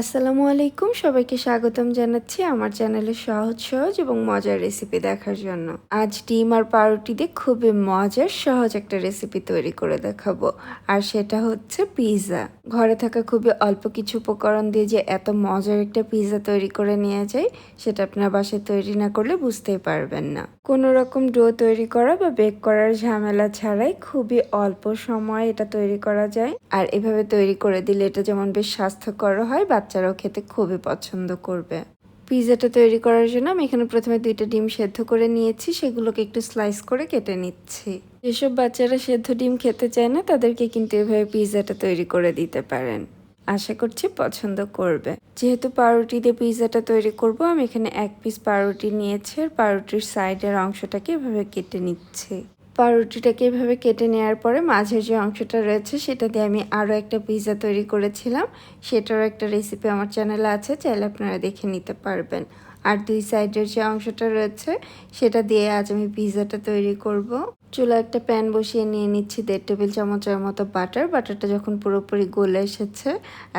আসসালামু আলাইকুম। সবাইকে স্বাগতম জানাচ্ছি আমার চ্যানেলে সহজ সহজ এবং মজার রেসিপি দেখার জন্য। আজ ডিম আর পাউরুটি দিয়ে খুবই মজার, সহজ একটা রেসিপি তৈরি করে দেখাবো। আর সেটা হচ্ছে পিৎজা ঘরে থাকা খুবই অল্প কিছু উপকরণ দিয়ে যে এত মজার একটা পিৎজা তৈরি করে নিয়ে যায়, সেটা আপনার বাসায় তৈরি না করলে বুঝতেই পারবেন না। কোনো রকম ডো তৈরি করা বা বেক করার ঝামেলা ছাড়াই খুবই অল্প সময় এটা তৈরি করা যায়। আর এভাবে তৈরি করে দিলে এটা যেমন বেশ স্বাস্থ্যকর হয় বাচ্চারাও খেতে খুবই পছন্দ করবে। পিৎজাটা তৈরি করার জন্য আমি এখানে প্রথমে দুইটা ডিম সেদ্ধ করে নিয়েছি, সেগুলোকে একটু স্লাইস করে কেটে নিচ্ছি। যেসব বাচ্চারা সেদ্ধ ডিম খেতে চায় না, তাদেরকে কিন্তু এভাবে পিৎজাটা তৈরি করে দিতে পারেন। আশা করছি পছন্দ করবে। যেহেতু পাউরুটি দিয়ে পিৎজাটা তৈরি করব, আমি এখানে এক পিস পাউরুটি নিয়েছি, আর পাউরুটির সাইডের অংশটাকে এভাবে কেটে নিচ্ছি। পাউরুটিটাকে এভাবে কেটে নেওয়ার পরে মাঝের যে অংশটা রয়েছে সেটা দিয়ে আমি আরও একটা পিজা তৈরি করেছিলাম। সেটারও একটা রেসিপি আমার চ্যানেলে আছে, চাইলে আপনারা দেখে নিতে পারবেন। আর দুই সাইডের যে অংশটা রয়েছে, সেটা দিয়ে আজ আমি পিৎজাটা তৈরি করব। চুলা একটা প্যান বসিয়ে নিয়ে নিচ্ছি দেড় টেবিল চামচের মতো বাটার। বাটারটা যখন পুরোপুরি গলে এসেছে,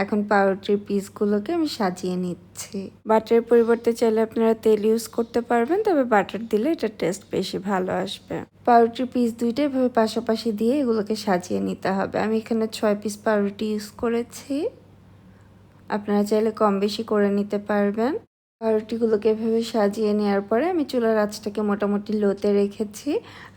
এখন পাউরুটির পিসগুলোকে আমি সাজিয়ে নিচ্ছি। বাটারের পরিবর্তে চাইলে আপনারা তেল ইউজ করতে পারবেন, তবে বাটার দিলে এটা টেস্ট বেশি ভালো আসবে। পাউরুটির পিস দুইটা এভাবে পাশাপাশি দিয়ে এগুলোকে সাজিয়ে নিতে হবে। আমি এখানে ছয় পিস পাউরুটি ইউজ করেছি। আপনারা চাইলে কম বেশি করে নিতে পারবেন। পাউরুটিগুলোকে এভাবে সাজিয়ে নেওয়ার পরে আমি চুলার আঁচটাকে মোটামুটি লোতে রেখেছি।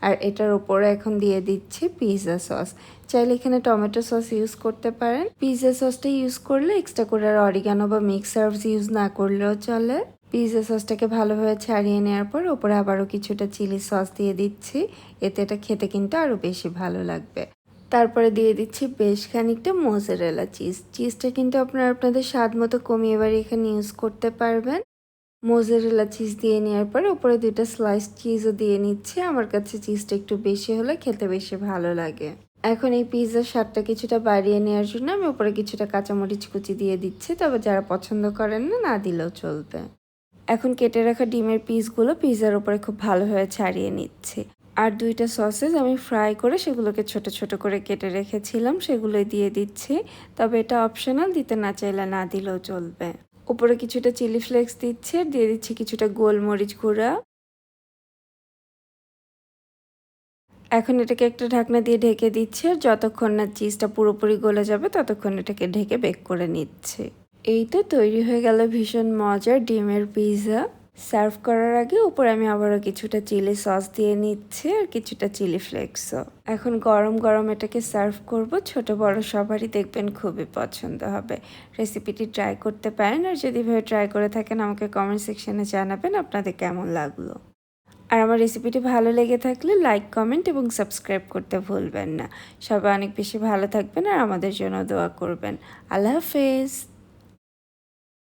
আর এটার উপরে এখন দিয়ে দিচ্ছি পিৎজা সস। চাইলে এখানে টমেটো সস ইউজ করতে পারেন। পিৎজা সসটা ইউজ করলে এক্সট্রা করে আর অরিগানো বা মিক্স সার্ভস ইউজ না করলেও চলে। পিৎজা সসটাকে ভালোভাবে ছাড়িয়ে নেওয়ার পর ওপরে আবারও কিছুটা চিলি সস দিয়ে দিচ্ছি। এতে এটা খেতে কিন্তু আরও বেশি ভালো লাগবে। তারপরে দিয়ে দিচ্ছি বেশ খানিকটা মোজারেলা চিজ। চিজটা কিন্তু আপনারা আপনাদের স্বাদ মতো কমিয়ে বাড়ি এখানে ইউজ করতে পারবেন। মোজারেলা চিজ দিয়ে নেওয়ার পরে উপরে দুইটা স্লাইস চিজও দিয়ে নিচ্ছি। আমার কাছে চিজটা একটু বেশি হলে খেতে বেশি ভালো লাগে। এখন এই পিৎজার স্বাদটা কিছুটা বাড়িয়ে নেওয়ার জন্য আমি উপরে কিছুটা কাঁচামরিচ কুচি দিয়ে দিচ্ছি। তবে যারা পছন্দ করেন না না দিলেও চলবে। এখন কেটে রাখা ডিমের পিসগুলো পিৎজার উপরে খুব ভালোভাবে ছাড়িয়ে নিচ্ছি। আর দুইটা সসেস আমি ফ্রাই করে সেগুলোকে ছোট ছোট করে কেটে রেখেছিলাম, সেগুলোই দিয়ে দিচ্ছি। তবে এটা অপশনাল দিতে না চাইলে না দিলেও চলবে। উপরে কিছুটা চিলি ফ্লেক্স দিচ্ছে, দিয়ে দিচ্ছে কিছুটা গোলমরিচ গুঁড়া। এখন এটাকে একটা ঢাকনা দিয়ে ঢেকে দিচ্ছে, যতক্ষণ না চিজটা পুরোপুরি গলে যাবে, ততক্ষণ এটাকে ঢেকে বেক করে নিচ্ছে। এই তো তৈরি হয়ে গেল ভীষণ মজার ডিমের পিৎজা সার্ভ করার আগে উপরে আমি আবারও কিছুটা চিলি সস দিয়ে নিচ্ছি আর কিছুটা চিলি ফ্লেক্সও। এখন গরম গরম এটাকে সার্ভ করব, ছোট বড় সবারই দেখবেন খুবই পছন্দ হবে। রেসিপিটি ট্রাই করতে পারেন আর যদি ভাবে ট্রাই করে থাকেন আমাকে কমেন্ট সেকশনে জানাবেন আপনাদের কেমন লাগল। আর আমার রেসিপিটি ভালো লেগে থাকলে লাইক, কমেন্ট এবং সাবস্ক্রাইব করতে ভুলবেন না। সবাই অনেক বেশি ভালো থাকবেন আর আমাদের জন্য দোয়া করবেন। আল্লাহ হাফেজ।